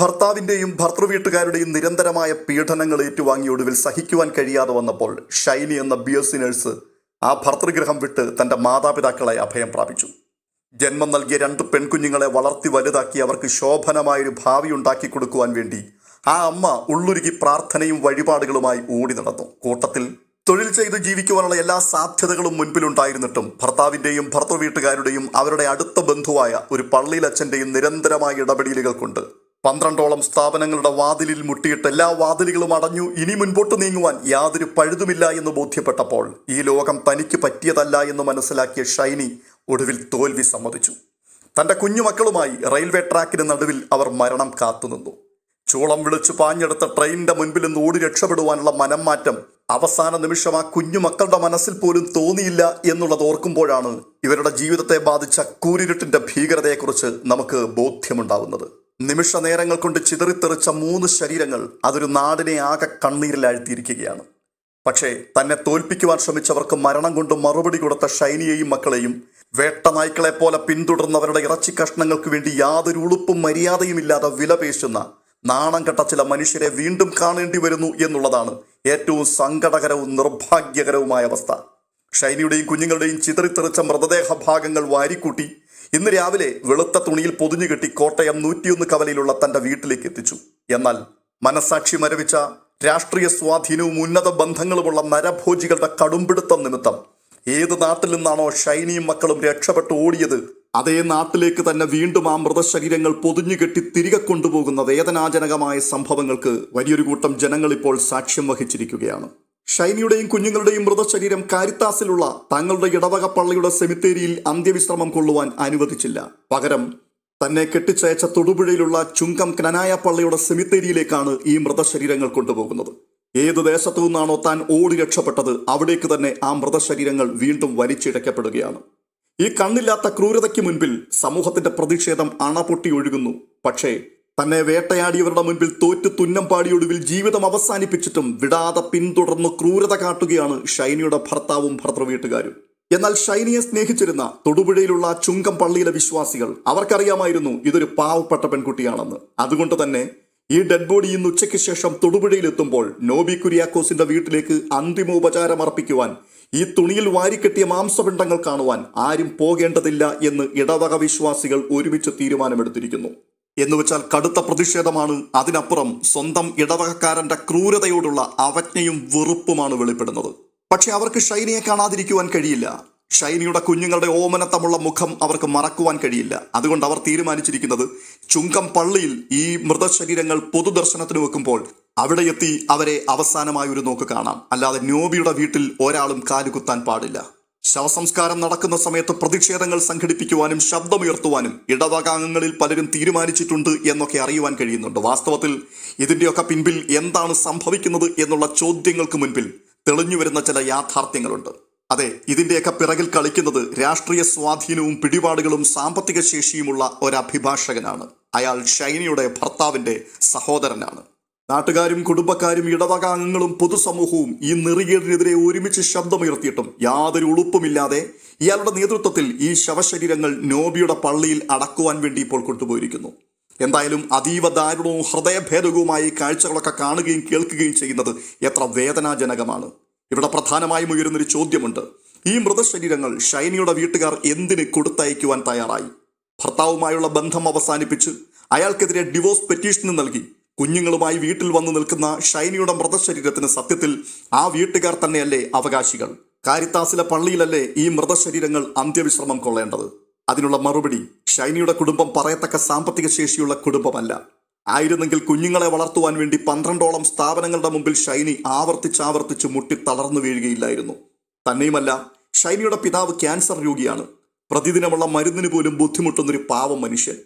ഭർത്താവിന്റെയും ഭർത്തൃവീട്ടുകാരുടെയും നിരന്തരമായ പീഡനങ്ങൾ ഏറ്റുവാങ്ങി ഒടുവിൽ സഹിക്കുവാൻ കഴിയാതെ വന്നപ്പോൾ ഷൈനി എന്ന ബി എസ് നഴ്സ് ആ ഭർത്തൃഗ്രഹം വിട്ട് തന്റെ മാതാപിതാക്കളെ അഭയം പ്രാപിച്ചു. ജന്മം നൽകിയ രണ്ട് പെൺകുഞ്ഞുങ്ങളെ വളർത്തി വലുതാക്കി അവർക്ക് ശോഭനമായൊരു ഭാവി ഉണ്ടാക്കി കൊടുക്കുവാൻ വേണ്ടി ആ അമ്മ ഉള്ളുരുകി പ്രാർത്ഥനയും വഴിപാടുകളുമായി ഓടി നടന്നു. കൂട്ടത്തിൽ തൊഴിൽ ചെയ്ത് ജീവിക്കുവാനുള്ള എല്ലാ സാധ്യതകളും മുൻപിലുണ്ടായിരുന്നിട്ടും ഭർത്താവിന്റെയും ഭർത്തൃവീട്ടുകാരുടെയും അവരുടെ അടുത്ത ബന്ധുവായ ഒരു പള്ളിയിലച്ഛന്റെയും നിരന്തരമായ ഇടപെടലുകൾ കൊണ്ട് പന്ത്രണ്ടോളം സ്ഥാപനങ്ങളുടെ വാതിലിൽ മുട്ടിയിട്ട് എല്ലാ വാതിലുകളും അടഞ്ഞു ഇനി മുൻപോട്ട് നീങ്ങുവാൻ യാതൊരു പഴുതുമില്ല എന്ന് ബോധ്യപ്പെട്ടപ്പോൾ ഈ ലോകം തനിക്ക് പറ്റിയതല്ല എന്ന് മനസ്സിലാക്കിയ ഷൈനി ഒടുവിൽ തോൽവി സമ്മതിച്ചു. തന്റെ കുഞ്ഞുമക്കളുമായി റെയിൽവേ ട്രാക്കിന് നടുവിൽ അവർ മരണം കാത്തുനിന്നു. ചൂളം വിളിച്ചു പാഞ്ഞെടുത്ത ട്രെയിനിന്റെ മുൻപിൽ നിന്ന് ഓടി രക്ഷപ്പെടുവാനുള്ള മനം മാറ്റം അവസാന നിമിഷം ആ കുഞ്ഞുമക്കളുടെ മനസ്സിൽ പോലും തോന്നിയില്ല എന്നുള്ളത് ഓർക്കുമ്പോഴാണ് ഇവരുടെ ജീവിതത്തെ ബാധിച്ച കൂരിരുട്ടിന്റെ ഭീകരതയെക്കുറിച്ച് നമുക്ക് ബോധ്യമുണ്ടാവുന്നത്. നിമിഷ നേരങ്ങൾ കൊണ്ട് ചിതറിത്തെറിച്ച മൂന്ന് ശരീരങ്ങൾ അതൊരു നാടിനെ ആകെ കണ്ണീരിലാഴ്ത്തിയിരിക്കുകയാണ്. പക്ഷേ തന്നെ തോൽപ്പിക്കുവാൻ ശ്രമിച്ചവർക്ക് മരണം കൊണ്ട് മറുപടി കൊടുത്ത ഷൈനിയെയും മക്കളെയും വേട്ട നായ്ക്കളെ പോലെ പിന്തുടർന്നവരുടെ ഇറച്ചി കഷ്ണങ്ങൾക്ക് വേണ്ടി യാതൊരു ഉളുപ്പും മര്യാദയും മര്യാദയുമില്ലാതെ വിലപേശുന്ന നാണം കെട്ട ചില മനുഷ്യരെ വീണ്ടും കാണേണ്ടി വരുന്നു എന്നുള്ളതാണ് ഏറ്റവും സങ്കടകരവും നിർഭാഗ്യകരവുമായ അവസ്ഥ. ഷൈനിയുടെയും കുഞ്ഞുങ്ങളുടെയും ചിതറിത്തെറിച്ച മൃതദേഹ ഭാഗങ്ങൾ വാരിക്കൂട്ടി ഇന്ന് രാവിലെ വെളുത്ത തുണിയിൽ പൊതിഞ്ഞു കെട്ടി കോട്ടയം നൂറ്റിയൊന്ന് കവലയിലുള്ള തന്റെ വീട്ടിലേക്ക് എത്തിച്ചു. എന്നാൽ മനസാക്ഷി മരവിച്ച രാഷ്ട്രീയ സ്വാധീനവും ഉന്നത ബന്ധങ്ങളുമുള്ള നരഭോജികളുടെ കടുംപിടുത്തം നിമിത്തം ഏത് നാട്ടിൽ നിന്നാണോ ഷൈനിയും മക്കളും രക്ഷപ്പെട്ട് ഓടിയത് അതേ നാട്ടിലേക്ക് തന്നെ വീണ്ടും ആ മൃതശരീരങ്ങൾ പൊതിഞ്ഞുകെട്ടി തിരികെ കൊണ്ടുപോകുന്ന വേദനാജനകമായ സംഭവങ്ങൾക്ക് വലിയൊരു കൂട്ടം ജനങ്ങൾ ഇപ്പോൾ സാക്ഷ്യം വഹിച്ചിരിക്കുകയാണ്. ഷൈനിയുടെയും കുഞ്ഞുങ്ങളുടെയും മൃതശരീരം കാരിത്താസിലുള്ള തങ്ങളുടെ ഇടവക പള്ളിയുടെ സെമിത്തേരിയിൽ അന്ത്യവിശ്രമം കൊള്ളുവാൻ അനുവദിച്ചില്ല. പകരം തന്നെ കെട്ടിച്ചയച്ച തൊടുപുഴയിലുള്ള ചുങ്കം കനായ പള്ളിയുടെ സെമിത്തേരിയിലേക്കാണ് ഈ മൃതശരീരങ്ങൾ കൊണ്ടുപോകുന്നത്. ഏത് ദേശത്തു നിന്നാണോ താൻ ഓടി രക്ഷപ്പെട്ടത് അവിടേക്ക് തന്നെ ആ മൃതശരീരങ്ങൾ വീണ്ടും വലിച്ചിഴക്കപ്പെടുകയാണ്. ഈ കണ്ണില്ലാത്ത ക്രൂരതയ്ക്ക് മുൻപിൽ സമൂഹത്തിന്റെ പ്രതിഷേധം അണപൊട്ടി ഒഴുകുന്നു. പക്ഷേ തന്നെ വേട്ടയാടിയവരുടെ മുൻപിൽ തോറ്റു തുന്നം പാടിയൊടുവിൽ ജീവിതം അവസാനിപ്പിച്ചിട്ടും വിടാതെ പിന്തുടർന്ന് ക്രൂരത കാട്ടുകയാണ് ഷൈനിയുടെ ഭർത്താവും ഭർത്തൃവീട്ടുകാരും എന്നാൽ ഷൈനിയെ സ്നേഹിച്ചിരുന്ന തൊടുപുഴയിലുള്ള ചുങ്കം പള്ളിയിലെ വിശ്വാസികൾ അവർക്കറിയാമായിരുന്നു ഇതൊരു പാവപ്പെട്ട പെൺകുട്ടിയാണെന്ന്. അതുകൊണ്ട് തന്നെ ഈ ഡെഡ് ബോഡി ഇന്ന് ഉച്ചയ്ക്ക് ശേഷം തൊടുപുഴയിലെത്തുമ്പോൾ നോബി കുര്യാക്കോസിന്റെ വീട്ടിലേക്ക് അന്തിമോപചാരം അർപ്പിക്കുവാൻ ഈ തുണിയിൽ വാരിക്കെട്ടിയ മാംസപിണ്ഡങ്ങൾ കാണുവാൻ ആരും പോകേണ്ടതില്ല എന്ന് ഇടവക വിശ്വാസികൾ ഒരുമിച്ച് തീരുമാനമെടുത്തിരിക്കുന്നു. എന്നുവെച്ചാൽ കടുത്ത പ്രതിഷേധമാണ്. അതിനപ്പുറം സ്വന്തം ഇടവകക്കാരന്റെ ക്രൂരതയോടുള്ള അവജ്ഞയും വെറുപ്പുമാണ് വെളിപ്പെടുന്നത്. പക്ഷെ അവർക്ക് ഷൈനിയെ കാണാതിരിക്കുവാൻ കഴിയില്ല. ഷൈനിയുടെ കുഞ്ഞുങ്ങളുടെ ഓമനത്തമുള്ള മുഖം അവർക്ക് മറക്കുവാൻ കഴിയില്ല. അതുകൊണ്ട് അവർ തീരുമാനിച്ചിരിക്കുന്നത് ചുങ്കം പള്ളിയിൽ ഈ മൃതശരീരങ്ങൾ പൊതുദർശനത്തിന് വെക്കുമ്പോൾ അവിടെ എത്തി അവരെ അവസാനമായി ഒരു നോക്ക് കാണാം. അല്ലാതെ നോബിയുടെ വീട്ടിൽ ഒരാളും കാലുകുത്താൻ പാടില്ല. ശവസംസ്കാരം നടക്കുന്ന സമയത്ത് പ്രതിഷേധങ്ങൾ സംഘടിപ്പിക്കുവാനും ശബ്ദമുയർത്തുവാനും ഇടവകാംഗങ്ങളിൽ പലരും തീരുമാനിച്ചിട്ടുണ്ട് എന്നൊക്കെ അറിയുവാൻ കഴിയുന്നുണ്ട്. വാസ്തവത്തിൽ ഇതിന്റെയൊക്കെ പിൻപിൽ എന്താണ് സംഭവിക്കുന്നത് എന്നുള്ള ചോദ്യങ്ങൾക്ക് മുൻപിൽ തെളിഞ്ഞു വരുന്ന ചില യാഥാർത്ഥ്യങ്ങളുണ്ട്. അതെ ഇതിന്റെയൊക്കെ പിറകിൽ കളിക്കുന്നത് രാഷ്ട്രീയ സ്വാധീനവും പിടിപാടുകളും സാമ്പത്തിക ശേഷിയുമുള്ള ഒരു അഭിഭാഷകനാണ് അയാൾ ഷൈനിയുടെ ഭർത്താവിന്റെ സഹോദരനാണ്. നാട്ടുകാരും കുടുംബക്കാരും ഇടവകാംഗങ്ങളും പൊതുസമൂഹവും ഈ നെറുകേടിനെതിരെ ഒരുമിച്ച് ശബ്ദമുയർത്തിയിട്ടും യാതൊരു ഉളുപ്പുമില്ലാതെ ഇയാളുടെ നേതൃത്വത്തിൽ ഈ ശവശരീരങ്ങൾ നോബിയുടെ പള്ളിയിൽ അടക്കുവാൻ വേണ്ടി ഇപ്പോൾ കൊണ്ടുപോയിരിക്കുന്നു. എന്തായാലും അതീവ ദാരുണവും ഹൃദയഭേദകവുമായി കാഴ്ചകളൊക്കെ കാണുകയും കേൾക്കുകയും ചെയ്യുന്നത് എത്ര വേദനാജനകമാണ്. ഇവിടെ പ്രധാനമായും ഉയരുന്നൊരു ചോദ്യമുണ്ട്. ഈ മൃതശരീരങ്ങൾ ഷൈനിയുടെ വീട്ടുകാർ എന്തിന് കൊടുത്തയക്കുവാൻ തയ്യാറായി? ഭർത്താവുമായുള്ള ബന്ധം അവസാനിപ്പിച്ച് അയാൾക്കെതിരെ ഡിവോഴ്സ് പെറ്റീഷന് നൽകി. കുഞ്ഞുങ്ങളുമായി വീട്ടിൽ വന്നു നിൽക്കുന്ന ഷൈനിയുടെ മൃതശരീരത്തിന് സത്യത്തിൽ ആ വീട്ടുകാർ തന്നെയല്ലേ അവകാശികൾ? കാരിത്താസിലെ പള്ളിയിലല്ലേ ഈ മൃതശരീരങ്ങൾ അന്ത്യവിശ്രമം കൊള്ളേണ്ടത്? അതിനുള്ള മറുപടി ഷൈനിയുടെ കുടുംബം പറയത്തക്ക സാമ്പത്തിക ശേഷിയുള്ള കുടുംബമല്ല. ആയിരുന്നെങ്കിൽ കുഞ്ഞുങ്ങളെ വളർത്തുവാൻ വേണ്ടി പന്ത്രണ്ടോളം സ്ഥാപനങ്ങളുടെ മുമ്പിൽ ഷൈനി ആവർത്തിച്ചാവർത്തിച്ച് മുട്ടി തളർന്നു വീഴുകയില്ലായിരുന്നു. തന്നെയുമല്ല ഷൈനിയുടെ പിതാവ് ക്യാൻസർ രോഗിയാണ്. പ്രതിദിനമുള്ള മരുന്നിന് പോലും ബുദ്ധിമുട്ടുന്നൊരു പാവം മനുഷ്യൻ.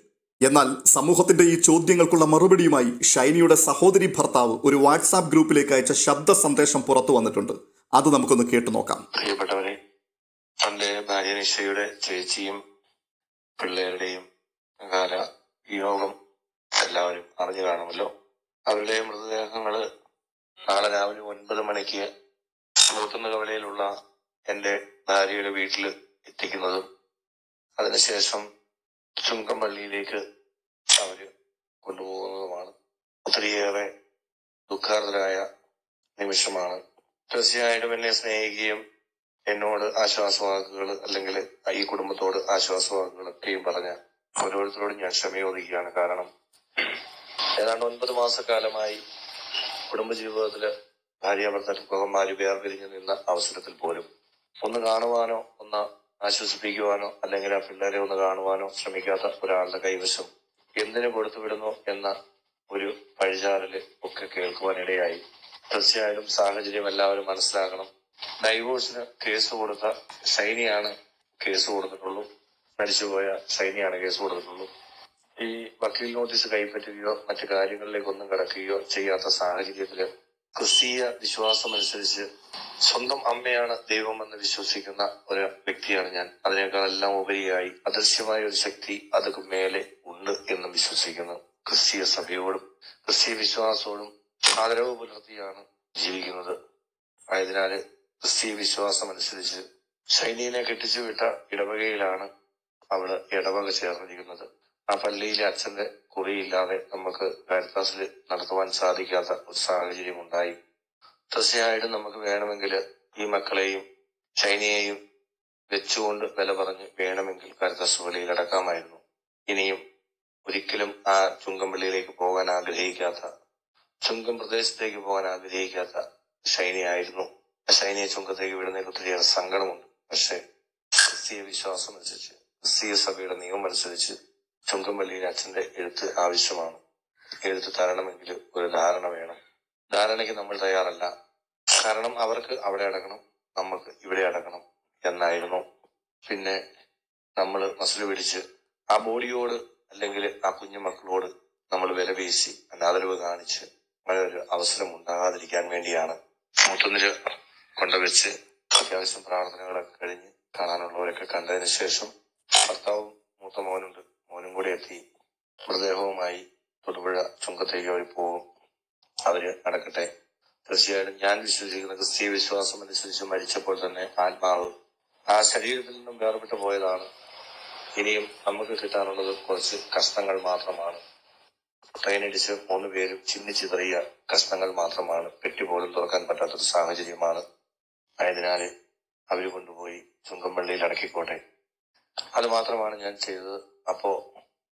എന്നാൽ സമൂഹത്തിന്റെ ഈ ചോദ്യങ്ങൾക്കുള്ള മറുപടിയുമായി ഷൈനിയുടെ സഹോദരി ഭർത്താവ് ഒരു വാട്സാപ്പ് ഗ്രൂപ്പിലേക്ക് അയച്ച ശബ്ദ സന്ദേശം പുറത്തു വന്നിട്ടുണ്ട്. അത് നമുക്കൊന്ന് കേട്ടു നോക്കാം. പ്രിയപ്പെട്ടവരെ തന്റെ ഭാര്യ നിശ്ചയുടെ ചേച്ചിയും പിള്ളേരുടെയും കാല വിയോഗം എല്ലാവരും അറിഞ്ഞു കാണുമല്ലോ. അവരുടെ മൃതദേഹങ്ങൾ നാളെ രാവിലെ ഒൻപത് മണിക്ക് നൂറ്റുന്ന കവലയിലുള്ള എന്റെ ഭാര്യയുടെ വീട്ടിൽ എത്തിക്കുന്നതും അതിനുശേഷം ചുങ്കം പള്ളിയിലേക്ക് അവർ കൊണ്ടുപോകുന്നതുമാണ്. ഒത്തിരിയേറെ ദുഃഖാർദ്ദരായ നിമിഷമാണ്. തീർച്ചയായിട്ടും എന്നെ സ്നേഹിക്കുകയും എന്നോട് ആശ്വാസവാക്കുകൾ അല്ലെങ്കിൽ ഈ കുടുംബത്തോട് ആശ്വാസവാക്കുകൾ ഒക്കെയും പറഞ്ഞ ഓരോരുത്തരോടും ഞാൻ ക്ഷമയോദിക്കുകയാണ്. കാരണം ഏതാണ്ട് ഒൻപത് മാസക്കാലമായി കുടുംബജീവിതത്തിൽ ഭാര്യ ഭർത്താക്കന്മാര് വേർപിരിഞ്ഞു നിന്ന അവസരത്തിൽ പോലും ഒന്ന് കാണുവാനോ ഒന്ന് ആശ്വസിപ്പിക്കുവാനോ അല്ലെങ്കിൽ ആ പിള്ളേരെ ഒന്ന് കാണുവാനോ ശ്രമിക്കാത്ത ഒരാളുടെ കൈവശം എന്തിനു കൊടുത്തുവിടുന്നു എന്ന ഒരു പഴിചാരൽ ഒക്കെ കേൾക്കുവാനിടയായി തീർച്ചയായും സാഹചര്യം എല്ലാവരും മനസ്സിലാക്കണം ഡൈവോഴ്സിന് കേസ് കൊടുത്ത ഷൈനിയാണ് കേസ് കൊടുത്തിട്ടുള്ളൂ. മരിച്ചുപോയ ഷൈനിയാണ് കേസ് കൊടുത്തിട്ടുള്ളൂ. ഈ വക്കീൽ നോട്ടീസ് കൈപ്പറ്റുകയോ മറ്റു കാര്യങ്ങളിലേക്കൊന്നും കിടക്കുകയോ ചെയ്യാത്ത സാഹചര്യത്തിൽ ക്രിസ്തീയ വിശ്വാസമനുസരിച്ച് സ്വന്തം അമ്മയാണ് ദൈവമെന്ന് വിശ്വസിക്കുന്ന ഒരു വ്യക്തിയാണ് ഞാൻ. അതിനേക്കാളെല്ലാം ഉപരിയായി അദൃശ്യമായ ഒരു ശക്തി അതുക്ക് മേലെ ഉണ്ട് എന്ന് വിശ്വസിക്കുന്നു. ക്രിസ്തീയ സഭയോടും ക്രിസ്തീയ വിശ്വാസോടും ആദരവ് പുലർത്തിയാണ് ജീവിക്കുന്നത്. ആയതിനാല് ക്രിസ്തീയ വിശ്വാസം അനുസരിച്ച് ശൈനീനെ കെട്ടിച്ചു വിട്ട ഇടവകയിലാണ് അവൾ ഇടവക ചേർന്നിരിക്കുന്നത്. ആ പള്ളിയിലെ അച്ഛന്റെ കുറിയില്ലാതെ നമുക്ക് കാരിത്താസിൽ നടത്തുവാൻ സാധിക്കാത്ത ഒരു സാഹചര്യം ഉണ്ടായി. തീർച്ചയായിട്ടും നമുക്ക് വേണമെങ്കിൽ ഈ മക്കളെയും ചൈനയെയും വെച്ചുകൊണ്ട് വില പറഞ്ഞ് വേണമെങ്കിൽ കാരിത്താസ് പള്ളിയിൽ അടക്കാമായിരുന്നു. ഇനിയും ഒരിക്കലും ആ ചുങ്കം പള്ളിയിലേക്ക് പോകാൻ ആഗ്രഹിക്കാത്ത ചുങ്കം പ്രദേശത്തേക്ക് പോകാൻ ആഗ്രഹിക്കാത്ത ശൈനിയായിരുന്നു ആ ശൈനിയെ ചുങ്കത്തേക്ക് വിടുന്നതിൽ ഒത്തിരിയേറെ സങ്കടമുണ്ട്. പക്ഷെ ക്രിസ്തീയ വിശ്വാസം അനുസരിച്ച് ക്രിസ്തീയ സഭയുടെ നിയമം അനുസരിച്ച് ചുങ്കംപള്ളിയിലെ അച്ഛന്റെ എഴുത്ത് ആവശ്യമാണ്. എഴുത്ത് തരണമെങ്കിൽ ഒരു ധാരണ വേണം. ധാരണയ്ക്ക് നമ്മൾ തയ്യാറല്ല. കാരണം അവർക്ക് അവിടെ അടക്കണം നമുക്ക് ഇവിടെ അടക്കണം എന്നായിരുന്നു. പിന്നെ നമ്മൾ മസിൽ പിടിച്ച് ആ ബോഡിയോട് അല്ലെങ്കിൽ ആ കുഞ്ഞു മക്കളോട് നമ്മൾ വില വീശി അനാദരവ് കാണിച്ച് അങ്ങനെ ഒരു അവസരം ഉണ്ടാകാതിരിക്കാൻ വേണ്ടിയാണ് മൂത്തുനിൽ കൊണ്ടുവച്ച് അത്യാവശ്യം പ്രാർത്ഥനകളൊക്കെ കഴിഞ്ഞ് കാണാനുള്ളവരൊക്കെ കണ്ടതിന് ശേഷം ഭർത്താവും മൂത്ത മോനുണ്ട്. മോനും കൂടി എത്തി. മൃതദേഹവുമായി തൊടുപുഴ ചുങ്കത്തേക്ക് അവർ പോകും അവർ നടക്കട്ടെ. തീർച്ചയായിട്ടും ഞാൻ വിശ്വസിക്കുന്ന ക്രിസ്തീയ വിശ്വാസം അനുസരിച്ച് മരിച്ചപ്പോൾ തന്നെ ആത്മാവ് ആ ശരീരത്തിൽ നിന്നും വേർപെട്ടു പോയതാണ്. ഇനിയും നമുക്ക് കിട്ടാനുള്ളത് കുറച്ച് കഷ്ണങ്ങൾ മാത്രമാണ്. ട്രെയിനടിച്ച് മൂന്ന് പേരും ചിന്നിച്ചിതറിയ കഷ്ണങ്ങൾ മാത്രമാണ് പെട്ടി പോലും തുറക്കാൻ പറ്റാത്തൊരു സാഹചര്യമാണ്. ആയതിനാൽ അവർ കൊണ്ടുപോയി ചുങ്കമ്പള്ളിയിൽ അടക്കിക്കോട്ടെ. അത് മാത്രമാണ് ഞാൻ ചെയ്തത്. അപ്പോ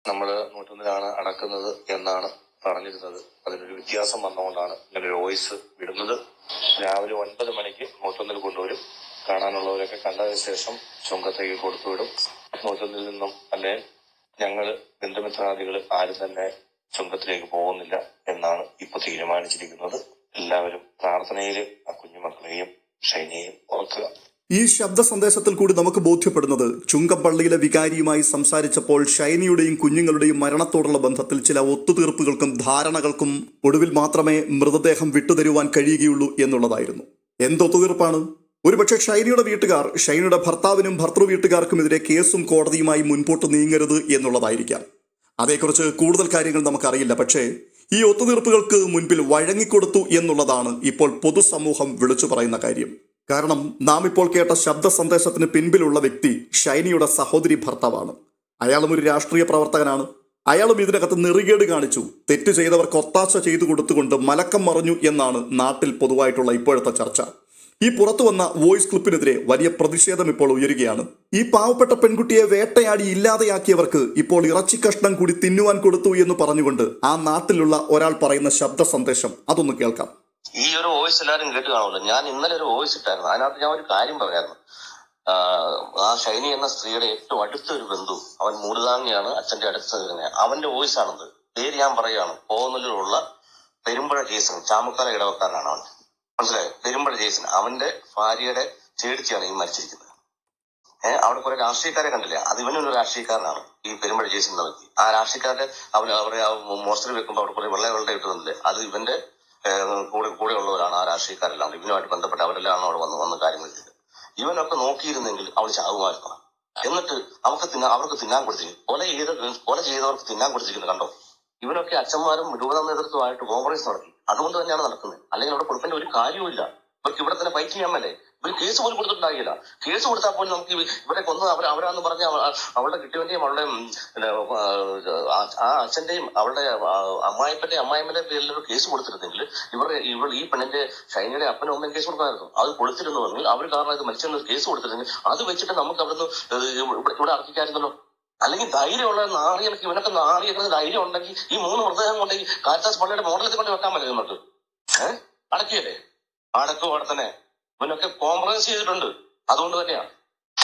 നമ്മൾ നൂറ്റൊന്നിലാണ് അടക്കുന്നത് എന്നാണ് പറഞ്ഞിരുന്നത്. അതിനൊരു വ്യത്യാസം വന്നുകൊണ്ടാണ് ഇങ്ങനെ ഒരു വോയിസ് വിടുന്നത്. രാവിലെ ഒൻപത് മണിക്ക് നൂറ്റൊന്നിൽ കൊണ്ടുവരും. കാണാനുള്ളവരൊക്കെ കണ്ടതിന് ശേഷം ചുങ്കത്തേക്ക് കൊടുത്തുവിടും നൂറ്റൊന്നിൽ നിന്നും അല്ലെ ഞങ്ങൾ ബന്ധുമിത്രാദികൾ ആരും തന്നെ ചുങ്കത്തിലേക്ക് പോകുന്നില്ല എന്നാണ് ഇപ്പൊ തീരുമാനിച്ചിരിക്കുന്നത്. എല്ലാവരും പ്രാർത്ഥനയിൽ ആ കുഞ്ഞുമക്കളെയും ഷൈനയെയും ഓർക്കുക. ഈ ശബ്ദ സന്ദേശത്തിൽ കൂടി നമുക്ക് ബോധ്യപ്പെടുന്നത് ചുങ്കപ്പള്ളിയിലെ വികാരിയുമായി സംസാരിച്ചപ്പോൾ ഷൈനിയുടെയും കുഞ്ഞുങ്ങളുടെയും മരണത്തോടുള്ള ബന്ധത്തിൽ ചില ഒത്തുതീർപ്പുകൾക്കും ധാരണകൾക്കും ഒടുവിൽ മാത്രമേ മൃതദേഹം വിട്ടുതരുവാൻ കഴിയുകയുള്ളൂ എന്നുള്ളതായിരുന്നു. എന്തൊത്തുതീർപ്പാണ് ഒരുപക്ഷെ ഷൈനിയുടെ വീട്ടുകാർ ഷൈനിയുടെ ഭർത്താവിനും ഭർത്തൃ വീട്ടുകാർക്കുമെതിരെ കേസും കോടതിയുമായി മുൻപോട്ട് നീങ്ങരുത് എന്നുള്ളതായിരിക്കാം. അതേക്കുറിച്ച് കൂടുതൽ കാര്യങ്ങൾ നമുക്കറിയില്ല. പക്ഷേ ഈ ഒത്തുതീർപ്പുകൾക്ക് മുൻപിൽ വഴങ്ങിക്കൊടുത്തു എന്നുള്ളതാണ് ഇപ്പോൾ പൊതുസമൂഹം വിളിച്ചു പറയുന്ന കാര്യം. കാരണം നാം ഇപ്പോൾ കേട്ട ശബ്ദ സന്ദേശത്തിന് പിൻപിലുള്ള വ്യക്തി ഷൈനിയുടെ സഹോദരി ഭർത്താവാണ്. അയാളും ഒരു രാഷ്ട്രീയ പ്രവർത്തകനാണ്. അയാളും ഇതിനകത്ത് നെറികേട് കാണിച്ചു. തെറ്റ് ചെയ്തവർക്ക് ഒത്താശ ചെയ്തു കൊടുത്തുകൊണ്ട് മലക്കം മറഞ്ഞു എന്നാണ് നാട്ടിൽ പൊതുവായിട്ടുള്ള ഇപ്പോഴത്തെ ചർച്ച. ഈ പുറത്തു വന്ന വോയിസ് ക്ലിപ്പിനെതിരെ വലിയ പ്രതിഷേധം ഇപ്പോൾ ഉയരുകയാണ്. ഈ പാവപ്പെട്ട പെൺകുട്ടിയെ വേട്ടയാടി ഇല്ലാതെയാക്കിയവർക്ക് ഇപ്പോൾ ഇറച്ചി കഷ്ണം കൂടി തിന്നുവാൻ കൊടുത്തു എന്ന് പറഞ്ഞുകൊണ്ട് ആ നാട്ടിലുള്ള ഒരാൾ പറയുന്ന ശബ്ദ സന്ദേശം അതൊന്ന് കേൾക്കാം. ഈ ഒരു വോയിസ് എല്ലാവരും കേട്ട് കാണുമല്ലോ ഞാൻ ഇന്നലെ ഒരു വോയിസ് ഇട്ടായിരുന്നു. അതിനകത്ത് ഞാൻ ഒരു കാര്യം പറയായിരുന്നു. ആ ഷൈനി എന്ന സ്ത്രീയുടെ ഏറ്റവും അടുത്ത ഒരു ബന്ധു. അവൻ മൂടുതാങ്ങിയാണ് അച്ഛന്റെ അടുത്ത തന്നെ. അവന്റെ വോയിസ് ആണത്. പേര് ഞാൻ പറയുകയാണ്. പോകുന്നതിലുള്ള പെരുമ്പഴ ജേസൺ ചാമക്കാല ഇടവക്കാരനാണ് അവൻ. മനസ്സിലായോ? പെരുമ്പഴ ജേസൺ. അവന്റെ ഭാര്യയുടെ ചേടിച്ചാണ് ഈ മരിച്ചിരിക്കുന്നത്. ഏഹ് അവിടെ കുറെ രാഷ്ട്രീയക്കാരെ കണ്ടില്ല? അത് ഇവനൊരു രാഷ്ട്രീയക്കാരനാണ് ഈ പെരുമ്പഴ ജേസൺ എന്ന വ്യക്തി. ആ രാഷ്ട്രീയക്കാരുടെ അവൻ അവരെ മോസ്റ്ററി വെക്കുമ്പോൾ അവിടെ കുറെ വെള്ള വെള്ളം ഇട്ടുന്നില്ലേ അത് ഇവന്റെ കൂടെ കൂടെ ഉള്ളവരാണ് ആ രാഷ്ട്രീയക്കാരെല്ലാം. ഇവനുമായിട്ട് ബന്ധപ്പെട്ട് അവരെല്ലാം അവിടെ വന്ന് വന്ന് കാര്യങ്ങൾ ചെയ്തത് ഇവനൊക്കെ നോക്കിയിരുന്നെങ്കിൽ അവൾ ചാവുമായിരുന്നു എന്നിട്ട് അവർക്ക് തിന്നാൻ അവർക്ക് തിന്നാൻ കൊടുത്തിരിക്കും കൊല ചെയ്ത കൊല ചെയ്തവർക്ക് തിന്നാൻ കൊടുത്തിരിക്കുന്നു കണ്ടോ? ഇവനൊക്കെ അച്ഛന്മാരും രൂപത നേതൃത്വമായിട്ട് കോംപ്രമൈസ് നടത്തി. അതുകൊണ്ട് തന്നെയാണ് നടക്കുന്നത്. അല്ലെങ്കിൽ അവിടെ കൊടുക്കേണ്ട ഒരു കാര്യവുമില്ല. ഇവർക്ക് ഇവിടെ തന്നെ ഫൈറ്റ് ചെയ്യാൻ ഒരു കേസ് പോലും കൊടുത്തിട്ടുണ്ടാകില്ല കേസ് കൊടുത്താൽ പോലും നമുക്ക് ഇവ- ഇവരെ കൊന്ന് അവർ അവരാന്ന് പറഞ്ഞ അവ- അവളുടെ കിട്ടിയവന്റെയും അവളുടെ ആ, അച്ഛന്റെയും അവളുടെ അമ്മായിപ്പന്റെ അമ്മായിമ്മന്റെ പേരിൽ ഒരു കേസ് കൊടുത്തിരുന്നെങ്കിൽ ഇവരുടെ ഇവൾ ഈ പെണ്ണിന്റെ ഷൈനയുടെ അപ്പനും അമ്മയും കേസ് കൊടുക്കാമായിരുന്നു. അത് കൊടുത്തിരുന്നുവെങ്കിൽ അവർ കാരണം ഇത് മരിച്ചെന്ന് കേസ് കൊടുത്തിരുന്നെങ്കിൽ അത് വെച്ചിട്ട് നമുക്ക് അവിടുന്ന് ഇവിടെ അർഹിക്കാമായിരുന്നല്ലോ അല്ലെങ്കിൽ ധൈര്യമുള്ള നാറികൾക്ക് ഇവനൊക്കെ നാറിയൊക്കെ ധൈര്യം ഉണ്ടെങ്കിൽ ഈ മൂന്ന് മൃതദേഹം കൊണ്ടെങ്കിൽ കാറ്റാസ് പള്ളിയുടെ മോഡലത്തിൽ കൊണ്ട് വെക്കാൻ പറ്റില്ല നമുക്ക്? ഏഹ് അടക്കിയല്ലേ? അടക്കും അവിടെ തന്നെ. ഇവനൊക്കെ കോംപ്രമൈസ് ചെയ്തിട്ടുണ്ട്. അതുകൊണ്ട് തന്നെയാണ്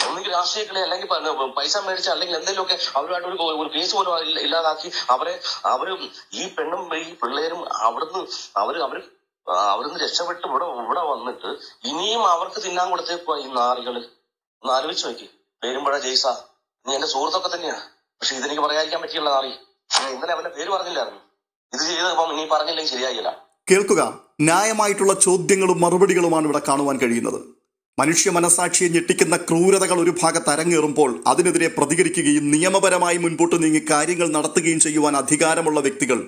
ഒന്നുകിൽ രാഷ്ട്രീയക്കളെ അല്ലെങ്കിൽ പൈസ മേടിച്ച അല്ലെങ്കിൽ എന്തെങ്കിലുമൊക്കെ അവരുമായിട്ട് ഒരു ഒരു കേസ് പോലും ഇല്ല- ഇല്ലാതാക്കി അവരെ അവരും ഈ പെണ്ണും ഈ പിള്ളേരും അവിടുന്ന് അവർ അവർ അവിടുന്ന് രക്ഷപ്പെട്ട് ഇവിടെ ഇവിടെ വന്നിട്ട് ഇനിയും അവർക്ക് തിന്നാൻ കൊടുത്തേക്കുവാ ഈ നാറികൾ. ഒന്ന് ആലോചിച്ച് നോക്കി. പേരുമ്പഴ ജയ്സ. നീ എന്റെ സുഹൃത്തൊക്കെ തന്നെയാണ് പക്ഷെ ഇതെനിക്ക് പറയാതിരിക്കാൻ പറ്റിയുള്ള നാറി. ഇന്നലെ അവന്റെ പേര് പറഞ്ഞില്ലായിരുന്നു. ഇത് ചെയ്തപ്പം ഇനി പറഞ്ഞില്ലെങ്കിൽ ശരിയായില്ല. കേൾക്കുക. ന്യായമായിട്ടുള്ള ചോദ്യങ്ങളും മറുപടികളുമാണ് ഇവിടെ കാണുവാൻ കഴിയുന്നത്. മനുഷ്യ മനസാക്ഷിയെ ഞെട്ടിക്കുന്ന ക്രൂരതകൾ ഒരു ഭാഗത്ത് അരങ്ങേറുമ്പോൾ അതിനെതിരെ പ്രതികരിക്കുകയും നിയമപരമായി മുൻപോട്ട് നീങ്ങി കാര്യങ്ങൾ നടത്തുകയും ചെയ്യുവാൻ അധികാരമുള്ള വ്യക്തികൾ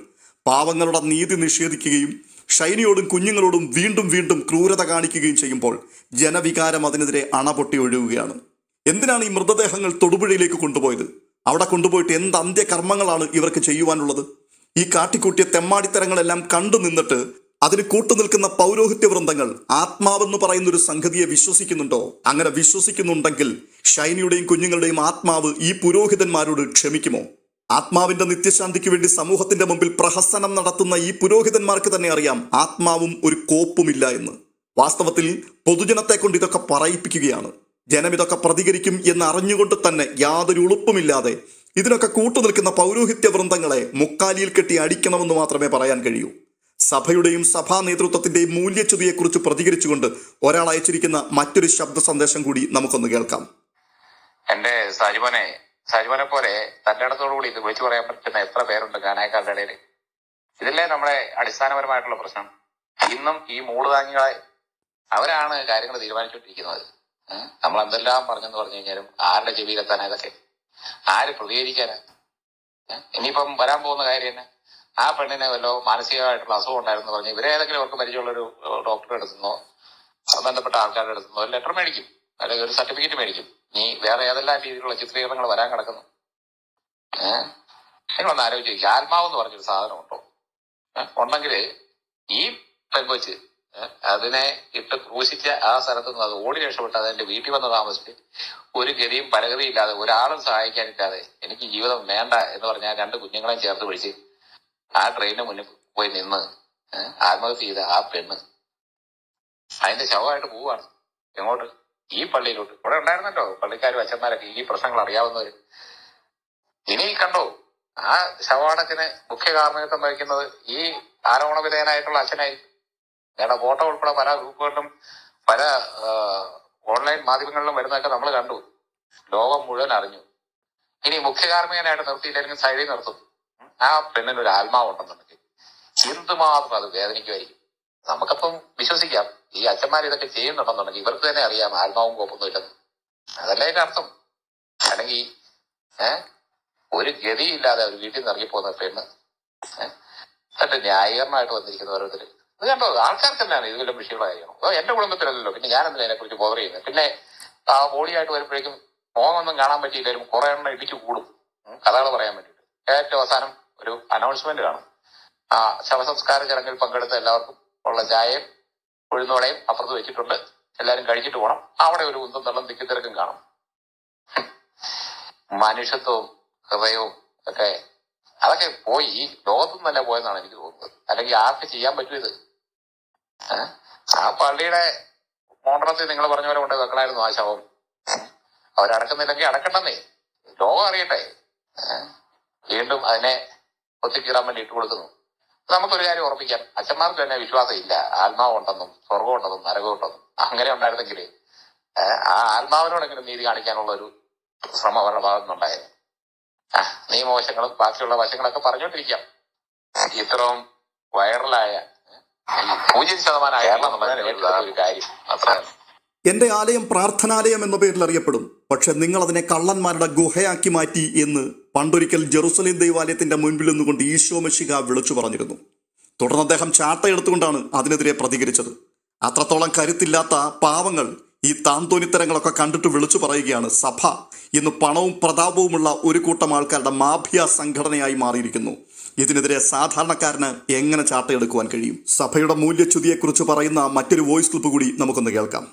പാവങ്ങളുടെ നീതി നിഷേധിക്കുകയും ഷൈനിയോടും കുഞ്ഞുങ്ങളോടും വീണ്ടും വീണ്ടും ക്രൂരത കാണിക്കുകയും ചെയ്യുമ്പോൾ ജനവികാരം അതിനെതിരെ അണപൊട്ടി ഒഴുകുകയാണ്. എന്തിനാണ് ഈ മൃതദേഹങ്ങൾ തൊടുപുഴയിലേക്ക് കൊണ്ടുപോയത്? അവിടെ കൊണ്ടുപോയിട്ട് എന്ത് അന്ത്യകർമ്മങ്ങളാണ് ഇവർക്ക് ചെയ്യുവാനുള്ളത്? ഈ കാട്ടിക്കൂട്ടിയ തെമ്മാടിത്തരങ്ങളെല്ലാം കണ്ടു നിന്നിട്ട് അതിന് കൂട്ടുനിൽക്കുന്ന പൗരോഹിത്യ വൃന്ദങ്ങൾ ആത്മാവെന്ന് പറയുന്ന ഒരു സംഗതിയെ വിശ്വസിക്കുന്നുണ്ടോ? അങ്ങനെ വിശ്വസിക്കുന്നുണ്ടെങ്കിൽ ഷൈനിയുടെയും കുഞ്ഞുങ്ങളുടെയും ആത്മാവ് ഈ പുരോഹിതന്മാരോട് ക്ഷമിക്കുമോ? ആത്മാവിന്റെ നിത്യശാന്തിക്ക് വേണ്ടി സമൂഹത്തിന്റെ മുമ്പിൽ പ്രഹസനം നടത്തുന്ന ഈ പുരോഹിതന്മാർക്ക് തന്നെ അറിയാം ആത്മാവും ഒരു കോപ്പുമില്ല എന്ന്. വാസ്തവത്തിൽ പൊതുജനത്തെ കൊണ്ട് ഇതൊക്കെ പറയിപ്പിക്കുകയാണ്. ജനം ഇതൊക്കെ പ്രതികരിക്കും എന്ന് അറിഞ്ഞുകൊണ്ട് തന്നെ യാതൊരു ഉളുപ്പുമില്ലാതെ ഇതിനൊക്കെ കൂട്ടുനിൽക്കുന്ന പൗരോഹിത്യ വൃന്ദങ്ങളെ മുക്കാലിയിൽ കെട്ടി അടിക്കണമെന്ന് മാത്രമേ പറയാൻ കഴിയൂ. സഭയുടെയും സഭാ നേതൃത്വത്തിന്റെയും മൂല്യച്യുതിയെക്കുറിച്ച് പ്രതികരിച്ചുകൊണ്ട് ഒരാൾ അയച്ചിരിക്കുന്ന മറ്റൊരു ശബ്ദ സന്ദേശം കൂടി നമുക്കൊന്ന് കേൾക്കാം. എന്റെ സാജിമോനെ സാജിമോനെ പോലെ തന്റെ ഇടത്തോടുകൂടി ഇത് വിളിച്ചു പറയാൻ പറ്റുന്ന എത്ര പേരുണ്ട് ഗാനായക്കാരുടെ ഇടയിൽ? ഇതല്ലേ നമ്മുടെ അടിസ്ഥാനപരമായിട്ടുള്ള പ്രശ്നം. ഇന്നും ഈ മൂടുതാങ്ങികളെ അവരാണ് കാര്യങ്ങൾ തീരുമാനിച്ചുകൊണ്ടിരിക്കുന്നത്? നമ്മൾ എന്തെല്ലാം പറഞ്ഞെന്ന് പറഞ്ഞു കഴിഞ്ഞാലും ആരുടെ ചെവിയിലെത്താനാ ഇതൊക്കെ? ആര് പ്രതികരിക്കാനാ? ഇനിയിപ്പം വരാൻ പോകുന്ന കാര്യം തന്നെ ആ പെണ്ണിന് വല്ലോ മാനസികമായിട്ടുള്ള അസുഖം ഉണ്ടായിരുന്നു പറഞ്ഞ്. ഇവരെ ഏതെങ്കിലും അവർക്ക് പരിചയമുള്ളൊരു ഡോക്ടറെ എടുത്തുന്നോ ബന്ധപ്പെട്ട ആൾക്കാരുടെ അടുത്തുനിന്നോ ഒരു ലെറ്റർ മേടിക്കും. അല്ലെങ്കിൽ ഒരു സർട്ടിഫിക്കറ്റ് മേടിക്കും. നീ വേറെ ഏതെല്ലാം രീതിയിലുള്ള ചിത്രീകരണങ്ങൾ വരാൻ കിടക്കുന്നു? ഏഹ് നിങ്ങളൊന്ന് ആലോചിച്ച് ആത്മാവ് എന്ന് പറഞ്ഞൊരു സാധനം ഉണ്ടോ? ഉണ്ടെങ്കിൽ ഈ പെങ്കൊച്ച് അതിനെ ഇട്ട് ക്രൂശിച്ച ആ സ്ഥലത്ത് നിന്ന് അത് ഓടി രക്ഷപ്പെട്ട് അതെന്റെ വീട്ടിൽ വന്ന് താമസിച്ച് ഒരു ഗതിയും പരഗതിയും ഇല്ലാതെ ഒരാളും സഹായിക്കാനില്ലാതെ എനിക്ക് ജീവിതം വേണ്ട എന്ന് പറഞ്ഞാൽ രണ്ട് കുഞ്ഞുങ്ങളെയും ചേർത്ത് പിടിച്ച് ആ ട്രെയിനിന് മുന്നിൽ പോയി നിന്ന്? ആത്മഹത്യ ചെയ്ത ആ പെണ്ണ് അതിന്റെ ശവമായിട്ട് പോവാണ് എങ്ങോട്ട്? ഈ പള്ളിയിലോട്ട്. ഇവിടെ ഉണ്ടായിരുന്നല്ലോ. പള്ളിക്കാരും അച്ഛന്മാരൊക്കെ ഈ പ്രശ്നങ്ങൾ അറിയാവുന്നവര്. ഇനി കണ്ടോ ആ ശവാടത്തിന് മുഖ്യ കാർമ്മികത്വം വഹിക്കുന്നത് ഈ ആരോപണ വിധേയനായിട്ടുള്ള അച്ഛനായി ഞങ്ങളുടെ ഫോട്ടോ ഉൾപ്പെടെ പല ഗ്രൂപ്പുകളിലും പല ഓൺലൈൻ മാധ്യമങ്ങളിലും വരുന്നതൊക്കെ നമ്മൾ കണ്ടു. ലോകം മുഴുവൻ അറിഞ്ഞു. ഇനി മുഖ്യ കാർമ്മികനായിട്ട് സൈഡിൽ നിർത്തും. ആ പെണ്ണിന് ഒരു ആത്മാവുണ്ടെന്നുണ്ടെങ്കിൽ എന്തുമാത്രം അത് വേദനിക്കുമായിരിക്കും? നമുക്കപ്പം വിശ്വസിക്കാം. ഈ അച്ഛന്മാർ ഇതൊക്കെ ചെയ്യുന്നുണ്ടെന്നുണ്ടെങ്കിൽ ഇവർക്ക് തന്നെ അറിയാം ആത്മാവും കോപ്പൊന്നും ഇല്ലെന്ന്. അതല്ലേ അതിന്റെ അർത്ഥം? അല്ലെങ്കിൽ ഏഹ് ഒരു ഗതിയില്ലാതെ അവർ വീട്ടിൽ നിന്ന് ഇറങ്ങിപ്പോകുന്ന പെണ്ണ് എന്നിട്ട് ന്യായീകരണമായിട്ട് വന്നിരിക്കുന്ന ഓരോരുത്തര്. ഇത് കണ്ടോ? ആൾക്കാർക്ക് തന്നെയാണ് ഇത് വല്ല വിഷയങ്ങളായിരിക്കണം കാര്യമാണോ എന്റെ കുടുംബത്തിലല്ലല്ലോ. പിന്നെ ഞാൻ എന്തിനാ അതിനെ കുറിച്ച് ചെയ്യുന്നത്? പിന്നെ ആ ബോഡിയായിട്ട് വരുമ്പോഴേക്കും മോങ്ങൊന്നും കാണാൻ പറ്റിയില്ലായിരുന്നു കുറെ എണ്ണം ഇടിച്ചു കൂടും. കഥകൾ പറയാൻ വേണ്ടിയിട്ട്. ഏറ്റവും അവസാനം ഒരു അനൗൺസ്മെന്റ് കാണും. ആ ശവസംസ്കാര ചടങ്ങിൽ പങ്കെടുത്ത എല്ലാവർക്കും ഉള്ള ചായയും ഉഴുന്നോളയും അപ്പുറത്ത് വെച്ചിട്ടുണ്ട്. എല്ലാവരും കഴിച്ചിട്ട് പോകണം അവിടെ ഒരു ഉന്തും തള്ളും തിക്കിത്തിരക്കും കാണും. മനുഷ്യത്വവും ഹൃദയവും ഒക്കെ അതൊക്കെ പോയി. ഈ ലോകത്തും തന്നെ പോയെന്നാണ് എനിക്ക് തോന്നുന്നത്. അല്ലെങ്കിൽ ആർക്ക് ചെയ്യാൻ പറ്റും ഇത്? ആ പള്ളിയുടെ മോണ്ടറത്തിൽ നിങ്ങൾ പറഞ്ഞ പോലെ കൊണ്ട് വെക്കണമായിരുന്നു ആ ശവം. അവരടക്കുന്നില്ലെങ്കിൽ അടക്കണ്ടെന്നേ. ലോകം അറിയട്ടെ. വീണ്ടും അതിനെ ഒത്തിക്കീറാൻ വേണ്ടി ഇട്ട് കൊടുക്കുന്നു. നമുക്കൊരു കാര്യം ഉറപ്പിക്കാം. അച്ഛന്മാർക്ക് തന്നെ വിശ്വാസം ഇല്ല ആത്മാവുണ്ടെന്നും സ്വർഗമുണ്ടെന്നും നരകമുണ്ടെന്നും. അങ്ങനെ ഉണ്ടായിരുന്നെങ്കിൽ ആ ആത്മാവിനോടെങ്കിലും നീതി കാണിക്കാനുള്ള ഒരു ശ്രമം അവരുടെ ഭാഗത്തു നിന്നുണ്ടായിരുന്നു. ആ, നിയമവശങ്ങളും ബാക്കിയുള്ള വശങ്ങളൊക്കെ പറഞ്ഞുകൊണ്ടിരിക്കാം. ഇത്രയും വൈറലായ പൂജ്യം ശതമാനം കേരളം കാര്യം. അത്ര എന്റെ ആലയം പ്രാർത്ഥനാലയം എന്ന പേരിൽ അറിയപ്പെടും പക്ഷെ നിങ്ങൾ അതിനെ കള്ളന്മാരുടെ ഗുഹയാക്കി മാറ്റി എന്ന് പണ്ടൊരിക്കൽ ജെറുസലേം ദൈവാലയത്തിന്റെ മുൻപിൽ നിന്നുകൊണ്ട് ഈശോ മെഷിക വിളിച്ചു പറഞ്ഞിരുന്നു. തുടർന്ന് അദ്ദേഹം ചാട്ട എടുത്തുകൊണ്ടാണ് അതിനെതിരെ പ്രതികരിച്ചത്. അത്രത്തോളം കരുത്തില്ലാത്ത പാവങ്ങൾ ഈ താന്തോനിത്തരങ്ങളൊക്കെ കണ്ടിട്ട് വിളിച്ചു പറയുകയാണ് സഭ ഇന്ന് പണവും പ്രതാപവുമുള്ള ഒരു കൂട്ടം ആൾക്കാരുടെ മാഫിയ സംഘടനയായി മാറിയിരിക്കുന്നു. ഇതിനെതിരെ സാധാരണക്കാരന് എങ്ങനെ ചാട്ടയെടുക്കുവാൻ കഴിയും? സഭയുടെ മൂല്യച്യുതിയെക്കുറിച്ച് പറയുന്ന മറ്റൊരു വോയിസ് ക്ലിപ്പ് കൂടി നമുക്കൊന്ന് കേൾക്കാം.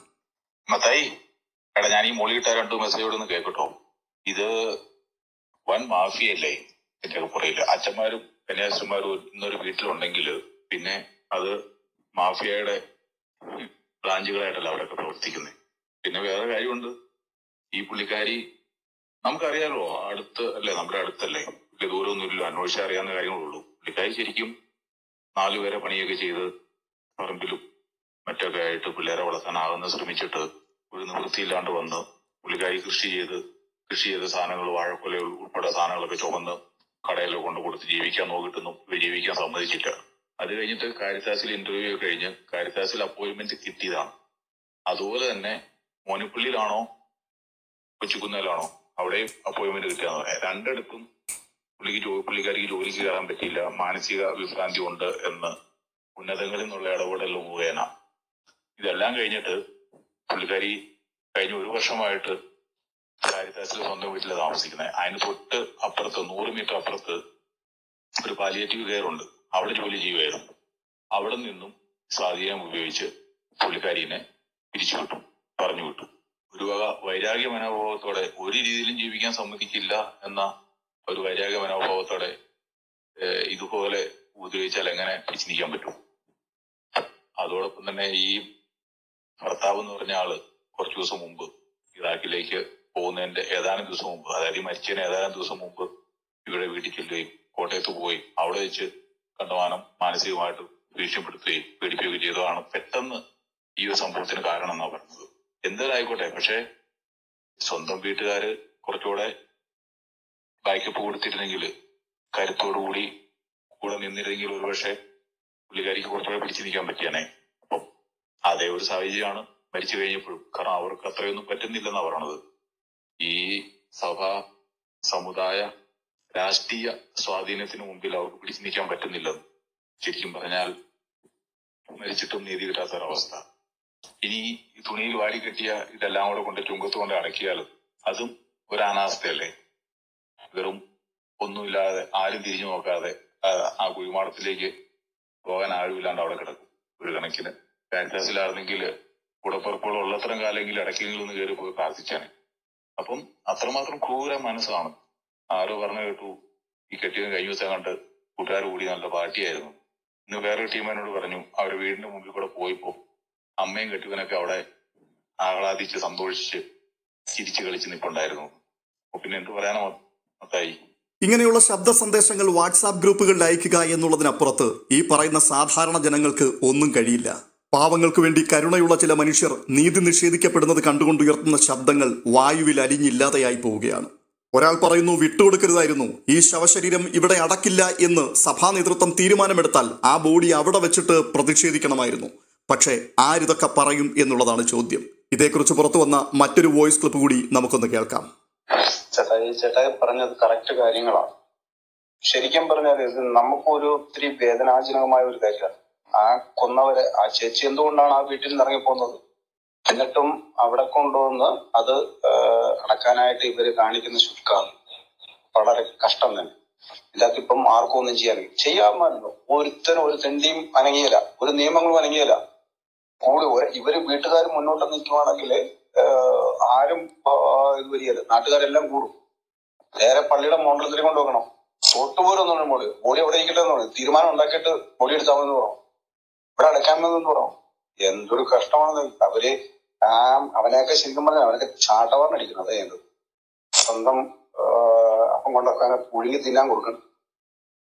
ഞാൻ ഈ മോളിട്ട രണ്ടു ഒന്ന് കേൾക്കട്ടോ ഇത് മാഫിയല്ലേ? എന്റെ പുറയിൽ അച്ഛന്മാരും കന്യാസിമാരും ഇന്നൊരു വീട്ടിലുണ്ടെങ്കിൽ പിന്നെ അത് മാഫിയയുടെ ബ്രാഞ്ചുകളായിട്ടല്ല അവിടെയൊക്കെ പ്രവർത്തിക്കുന്നത്. പിന്നെ വേറെ കാര്യമുണ്ട്. ഈ പുള്ളിക്കാരി നമുക്കറിയാലോ അടുത്ത് അല്ലേ നമ്മുടെ അടുത്തല്ലേ. വലിയ ദൂരമൊന്നുമില്ല അന്വേഷിച്ച് അറിയാവുന്ന കാര്യങ്ങളുള്ളൂ. പുള്ളിക്കാരി ശരിക്കും നാലുപേരെ പണിയൊക്കെ ചെയ്ത് പറമ്പിലും മറ്റൊക്കെ ആയിട്ട് പിള്ളേരെ വളർത്താനാകുന്ന ശ്രമിച്ചിട്ട് ഒരു നിവൃത്തിയില്ലാണ്ട് വന്ന് പുള്ളിക്കാരി കൃഷി ചെയ്ത് കൃഷി ചെയ്ത സാധനങ്ങൾ വാഴക്കൊല ഉൾപ്പെടെ സാധനങ്ങളൊക്കെ ചുമന്ന് കടയിൽ കൊണ്ട് കൊടുത്ത് ജീവിക്കാൻ നോക്കിയിട്ടൊന്നും ഇവർ ജീവിക്കാൻ സമ്മതിച്ചില്ല. അത് കഴിഞ്ഞിട്ട് കാരിത്താസിൽ ഇന്റർവ്യൂ കഴിഞ്ഞ് കാരിത്താസിൽ അപ്പോയിന്റ്മെന്റ് കിട്ടിയതാണ്. അതുപോലെ തന്നെ മോനിപ്പള്ളിയിലാണോ കൊച്ചുകുന്നലാണോ അവിടെ അപ്പോയിന്റ്മെന്റ് കിട്ടിയതാണ്. പറയാം രണ്ടിടത്തും പുള്ളിക്ക് ജോലി പുള്ളിക്കാരിക്ക് ജോലിക്ക് കയറാൻ പറ്റിയില്ല. മാനസിക വിഭ്രാന്തി ഉണ്ട് എന്ന് ഉന്നതങ്ങളിൽ നിന്നുള്ള ഇടപെടൽ മുഖേന ഇതെല്ലാം കഴിഞ്ഞിട്ട് പുള്ളിക്കാരി കഴിഞ്ഞ ഒരു വർഷമായിട്ട് കാരിത്താസിൽ സ്വന്തം വീട്ടിൽ താമസിക്കുന്നത് അതിന് തൊട്ട് അപ്പുറത്ത് നൂറ് മീറ്റർ അപ്പുറത്ത് ഒരു പാലിയേറ്റീവ് കെയർ ഉണ്ട്. അവിടെ ജോലി ചെയ്യുമായിരുന്നു അവിടെ നിന്നും സ്വാധീനം ഉപയോഗിച്ച് പുള്ളിക്കാരിനെ പിരിച്ചു വിട്ടു പറഞ്ഞു വിട്ടു. ഒരു വക വൈരാഗ്യ മനോഭാവത്തോടെ ഒരു രീതിയിലും ജീവിക്കാൻ സമ്മതിക്കില്ല എന്ന ഒരു വൈരാഗ്യ മനോഭാവത്തോടെ ഇതുപോലെ ഉപദ്രവിച്ചാൽ എങ്ങനെ പിടിച്ചു നിൽക്കാൻ പറ്റും? അതോടൊപ്പം തന്നെ ഈ ഭർത്താവ് എന്ന് പറഞ്ഞ ആൾ കുറച്ചു ദിവസം മുമ്പ് ഇറാഖിലേക്ക് പോകുന്നതിന്റെ ഏതാനും ദിവസം മുമ്പ് അതായത് ഈ മരിച്ചതിന് ഏതാനും ദിവസം മുമ്പ് ഇവിടെ വീട്ടിൽ ചെല്ലുകയും കോട്ടയത്ത് പോയി അവിടെ വെച്ച് കണ്ടമാനം മാനസികമായിട്ട് ഭീഷണിപ്പെടുത്തുകയും പേടിപ്പിക്കുകയും ചെയ്തതാണ് പെട്ടെന്ന് ഈ ഒരു സംഭവത്തിന് കാരണം എന്നാ പറഞ്ഞത് എന്തായിക്കോട്ടെ പക്ഷെ സ്വന്തം വീട്ടുകാര് കുറച്ചുകൂടെ ബാക്കപ്പ് കൊടുത്തിരുന്നെങ്കിൽ കരുത്തോടുകൂടി കൂടെ നിന്നിരുന്നെങ്കിൽ ഒരുപക്ഷെ പുള്ളിക്കാരിക്ക് കുറച്ചുകൂടെ പിടിച്ചു നിൽക്കാൻ പറ്റിയാണേ അപ്പം അതേ ഒരു സാഹചര്യമാണ് മരിച്ചു കഴിഞ്ഞപ്പോഴും. കാരണം അവർക്ക് അത്രയൊന്നും പറ്റുന്നില്ലെന്നാ പറയണത്. ഈ സഭ സമുദായ രാഷ്ട്രീയ സ്വാധീനത്തിന് മുമ്പിൽ അവർക്ക് പിടിച്ചു നിൽക്കാൻ പറ്റുന്നില്ലെന്ന് ശരിക്കും പറഞ്ഞാൽ മരിച്ചിട്ടും നീതി കിട്ടാത്ത ഒരവസ്ഥ ഇനി തുണിയിൽ വാരി കെട്ടിയ ഇതെല്ലാം കൂടെ കൊണ്ട് ചുങ്കത്ത് കൊണ്ട് അടക്കിയാൽ അതും ഒരു അനാസ്ഥയല്ലേ? വെറും ഒന്നുമില്ലാതെ ആരും തിരിഞ്ഞു നോക്കാതെ ആ, കുഴിമാടത്തിലേക്ക് പോകാൻ ആരുമില്ലാണ്ട് അവിടെ കിടക്കും. ഒരു കണക്കിന്. കാരിത്താസിലായിരുന്നെങ്കിൽ കൂടപ്പുറപ്പുകൾ ഉള്ളത്രയും കാലെങ്കിലും ഇടയ്ക്കെങ്കിലും ഒന്ന് കയറി പോയി പ്രാർത്ഥിച്ചാണ്. അപ്പം അത്രമാത്രം ക്രൂര മനസ്സാണ്. ആരോ പറഞ്ഞു കേട്ടു ഈ കെട്ടിയവൻ കഴിഞ്ഞ ദിവസം കണ്ട് കൂട്ടുകാർ കൂടി നല്ല പാർട്ടിയായിരുന്നു. ഇന്ന് വേറൊരു ടീം എന്നോട് പറഞ്ഞു അവരുടെ വീടിന്റെ മുമ്പിൽ കൂടെ പോയപ്പോ അമ്മയും കെട്ടിയവനൊക്കെ അവിടെ ആഹ്ലാദിച്ച് സന്തോഷിച്ച് ചിരിച്ചു കളിച്ച് നിൽപ്പുണ്ടായിരുന്നു പിന്നെ എന്ത് പറയാനോ മത്തായി. ഇങ്ങനെയുള്ള ശബ്ദ സന്ദേശങ്ങൾ വാട്സാപ്പ് ഗ്രൂപ്പുകളിൽ അയക്കുക എന്നുള്ളതിനപ്പുറത്ത് ഈ പറയുന്ന സാധാരണ ജനങ്ങൾക്ക് ഒന്നും കഴിയില്ല. പാവങ്ങൾക്ക് വേണ്ടി കരുണയുള്ള ചില മനുഷ്യർ നീതി നിഷേധിക്കപ്പെടുന്നത് കണ്ടുകൊണ്ടുയർത്തുന്ന ശബ്ദങ്ങൾ വായുവിൽ അലിഞ്ഞില്ലാതെയായി പോവുകയാണ്. ഒരാൾ പറയുന്നു വിട്ടുകൊടുക്കരുതായിരുന്നു. ഈ ശവശരീരം ഇവിടെ അടക്കില്ല എന്ന് സഭാ നേതൃത്വം തീരുമാനമെടുത്താൽ ആ ബോഡി അവിടെ വെച്ചിട്ട് പ്രതിഷേധിക്കണമായിരുന്നു. പക്ഷേ ആരിതൊക്കെ പറയും എന്നുള്ളതാണ് ചോദ്യം. ഇതേക്കുറിച്ച് പുറത്തു വന്ന മറ്റൊരു വോയിസ് ക്ലിപ്പ് കൂടി നമുക്കൊന്ന് കേൾക്കാം. പറഞ്ഞത് കറക്റ്റ് കാര്യങ്ങളാണ്. ശരിക്കും പറഞ്ഞാൽ ഇത് നമുക്കൊരു ഒത്തിരി വേദനാജനകമായ ഒരു കാര്യമാണ്. ആ കൊന്നവരെ ആ ചേച്ചി എന്തുകൊണ്ടാണ് ആ വീട്ടിൽ നിന്ന് ഇറങ്ങിപ്പോകുന്നത് എന്നിട്ടും അവിടെ കൊണ്ടുവന്ന് അത് അടക്കാനായിട്ട് ഇവർ കാണിക്കുന്ന ശുഷ്കാണ് വളരെ കഷ്ടം തന്നെ. ഇതൊക്കെ ഇപ്പം ആർക്കും ഒന്നും ചെയ്യാൻ ചെയ്യാമല്ലോ ഒരുത്തനും ഒരു തെണ്ടിയും അനങ്ങിയല്ല. ഒരു നിയമങ്ങളും അനങ്ങിയല്ല. കൂടി ഇവർ വീട്ടുകാർ മുന്നോട്ട് നിൽക്കുവാണെങ്കിൽ ആരും ഇത് വരികയല്ല. നാട്ടുകാരെല്ലാം കൂടും. നേരെ പള്ളിയുടെ മോണ്ടലത്തിൽ കൊണ്ടുവെക്കണം തൊട്ടുപോലും ഒന്നും മോൾ ബോഡി എവിടെ ഇരിക്കട്ടെ എന്ന് പറയും തീരുമാനം ഉണ്ടാക്കിയിട്ട് ബോഡി എന്ന് പറയും ഇവിടെ അടക്കാൻ വന്നെന്ന് പറഞ്ഞു എന്തൊരു കഷ്ടമാണ് അവർ ആ അവനെയൊക്കെ ശരിക്കും പറഞ്ഞാൽ അവനൊക്കെ ചാട്ടവാറിന് അടിക്കുന്നത് അതേ സ്വന്തം അപ്പം കൊണ്ടൊക്കെ പുഴുങ്ങി തിന്നാൻ കൊടുക്കണം.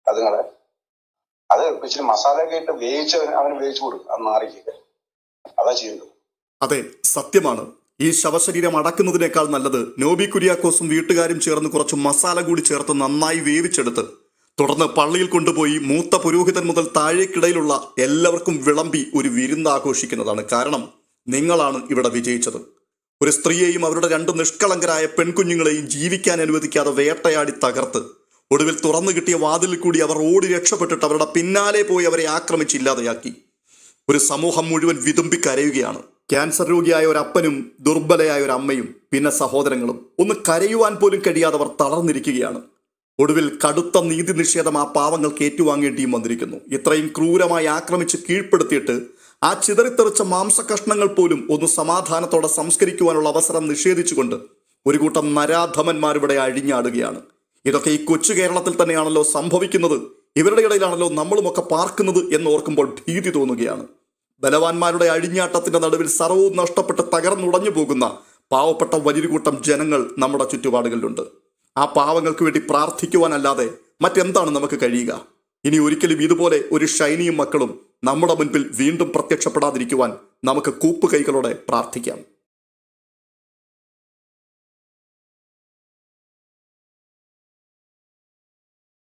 അതുങ്ങളെ അത് ഇച്ചിരി മസാലയൊക്കെ ഇട്ട് വേവിച്ച് അവന് വേവിച്ച് കൊടുക്കും അത് നാറിക്കൊക്കെ അതാ ചെയ്യുന്നത് അതെ സത്യമാണ്. ഈ ശവശരീരം അടക്കുന്നതിനേക്കാൾ നല്ലത് നോബി കുര്യാക്കോസും വീട്ടുകാരും ചേർന്ന് കുറച്ച് മസാല കൂടി ചേർത്ത് നന്നായി വേവിച്ചെടുത്ത് തുടർന്ന് പള്ളിയിൽ കൊണ്ടുപോയി മൂത്ത പുരോഹിതൻ മുതൽ താഴേക്കിടയിലുള്ള എല്ലാവർക്കും വിളമ്പി ഒരു വിരുന്ന് ആഘോഷിക്കുന്നതാണ് കാരണം നിങ്ങളാണ് ഇവിടെ വിജയിച്ചത്. ഒരു സ്ത്രീയെയും അവരുടെ രണ്ട് നിഷ്കളങ്കരായ പെൺകുഞ്ഞുങ്ങളെയും ജീവിക്കാൻ അനുവദിക്കാതെ വേട്ടയാടി തകർത്ത് ഒടുവിൽ തുറന്നു കിട്ടിയ വാതിലിൽ കൂടി അവർ ഓടി രക്ഷപ്പെട്ടിട്ട് അവരുടെ പിന്നാലെ പോയി അവരെ ആക്രമിച്ച് ഇല്ലാതെയാക്കി. ഒരു സമൂഹം മുഴുവൻ വിതുമ്പി കരയുകയാണ്. ക്യാൻസർ രോഗിയായ ഒരു അപ്പനും ദുർബലയായ ഒരു അമ്മയും പിന്നെ സഹോദരങ്ങളും ഒന്ന് കരയുവാൻ പോലും കഴിയാതെ അവർ തളർന്നിരിക്കുകയാണ്. ഒടുവിൽ കടുത്ത നീതി നിഷേധം ആ പാവങ്ങൾക്ക് ഏറ്റുവാങ്ങേണ്ടിയും വന്നിരിക്കുന്നു. ഇത്രയും ക്രൂരമായി ആക്രമിച്ച് കീഴ്പ്പെടുത്തിയിട്ട് ആ ചിതറിത്തെറിച്ച മാംസകഷ്ണങ്ങൾ പോലും ഒന്ന് സമാധാനത്തോടെ സംസ്കരിക്കുവാനുള്ള അവസരം നിഷേധിച്ചുകൊണ്ട് ഒരു കൂട്ടം നരാധമന്മാരിവിടെ അഴിഞ്ഞാടുകയാണ്. ഇതൊക്കെ ഈ കൊച്ചു കേരളത്തിൽ തന്നെയാണല്ലോ സംഭവിക്കുന്നത്. ഇവരുടെ ഇടയിലാണല്ലോ നമ്മളുമൊക്കെ പാർക്കുന്നത് എന്ന് ഓർക്കുമ്പോൾ ഭീതി തോന്നുകയാണ്. ബലവാന്മാരുടെ അഴിഞ്ഞാട്ടത്തിന്റെ നടുവിൽ സർവവും നഷ്ടപ്പെട്ട് തകർന്നുടഞ്ഞു പോകുന്ന പാവപ്പെട്ട വലിയൊരു കൂട്ടം ജനങ്ങൾ നമ്മുടെ ചുറ്റുപാടുകളിലുണ്ട്. ആ പാവങ്ങൾക്ക് വേണ്ടി പ്രാർത്ഥിക്കുവാനല്ലാതെ മറ്റെന്താണ് നമുക്ക് കഴിയുക? ഇനി ഒരിക്കലും ഇതുപോലെ ഒരു ഷൈനിയും മക്കളും നമ്മുടെ മുൻപിൽ വീണ്ടും പ്രത്യക്ഷപ്പെടാതിരിക്കുവാൻ നമുക്ക് കൂപ്പുകൈകളോടെ പ്രാർത്ഥിക്കാം.